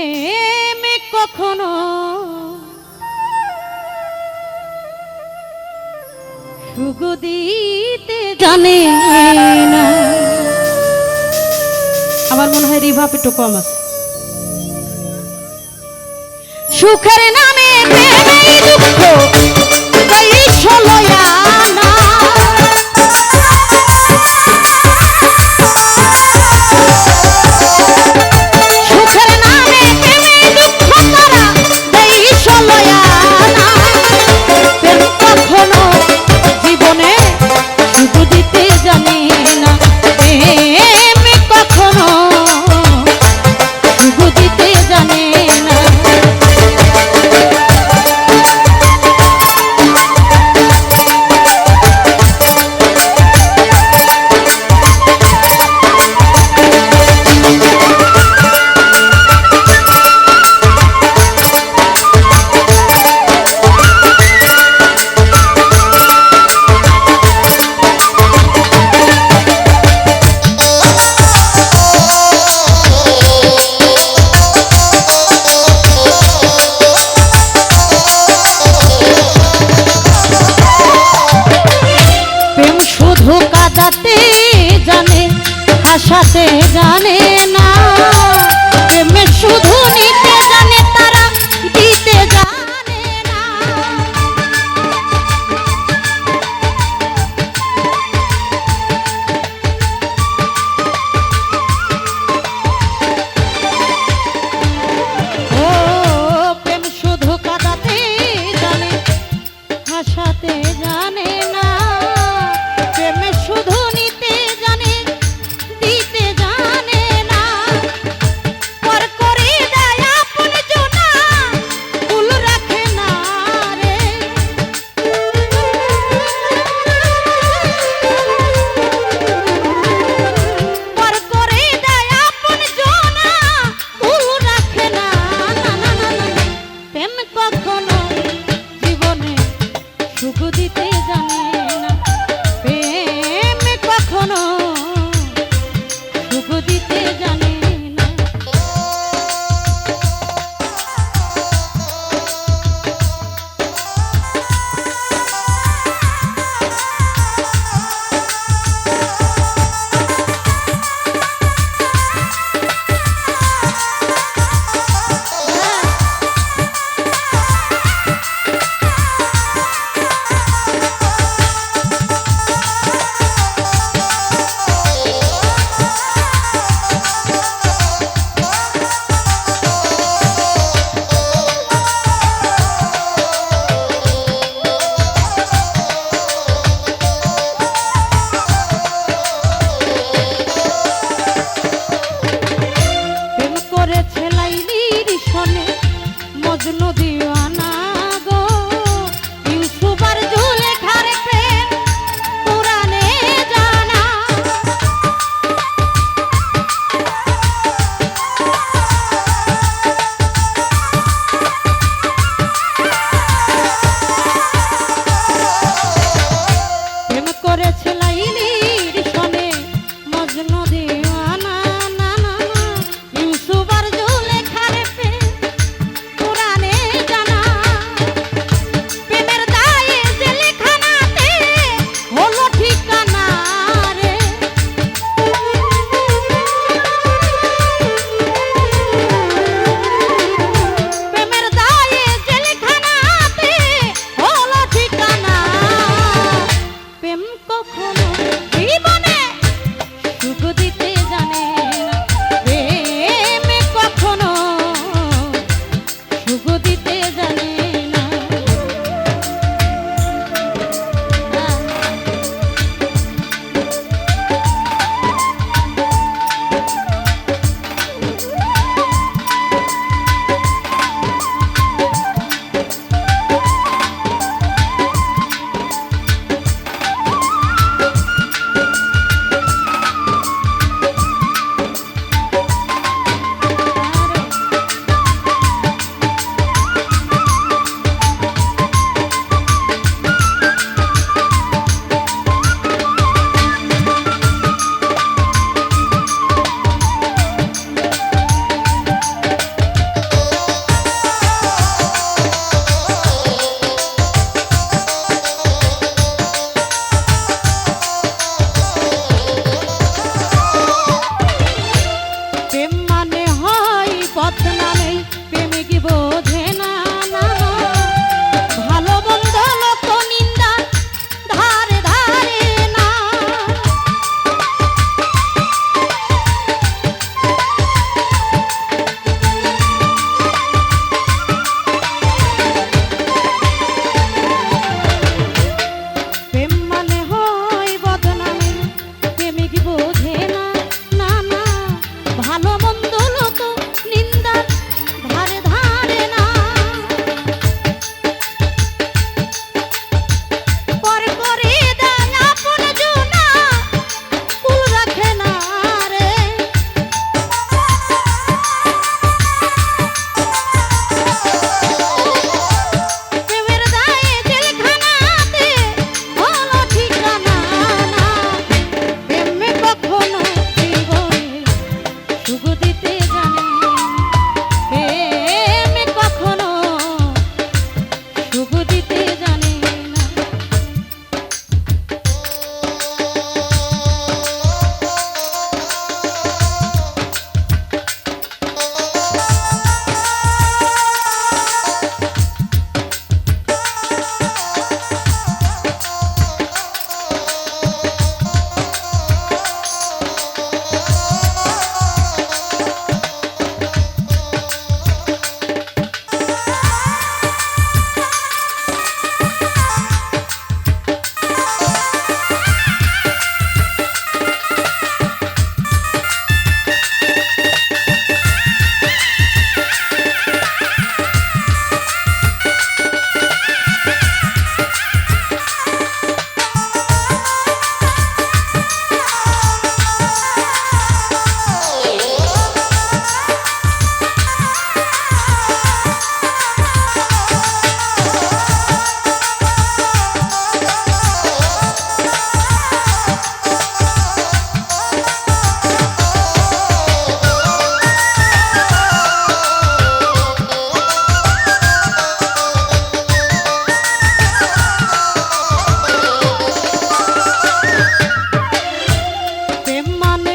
প্রেম কখনো সুখ দিতে জানে না। আমার মনে হয় রিভাপ একটু কম আছে। সুখের নামে প্রেমে জানে না শুধু you. man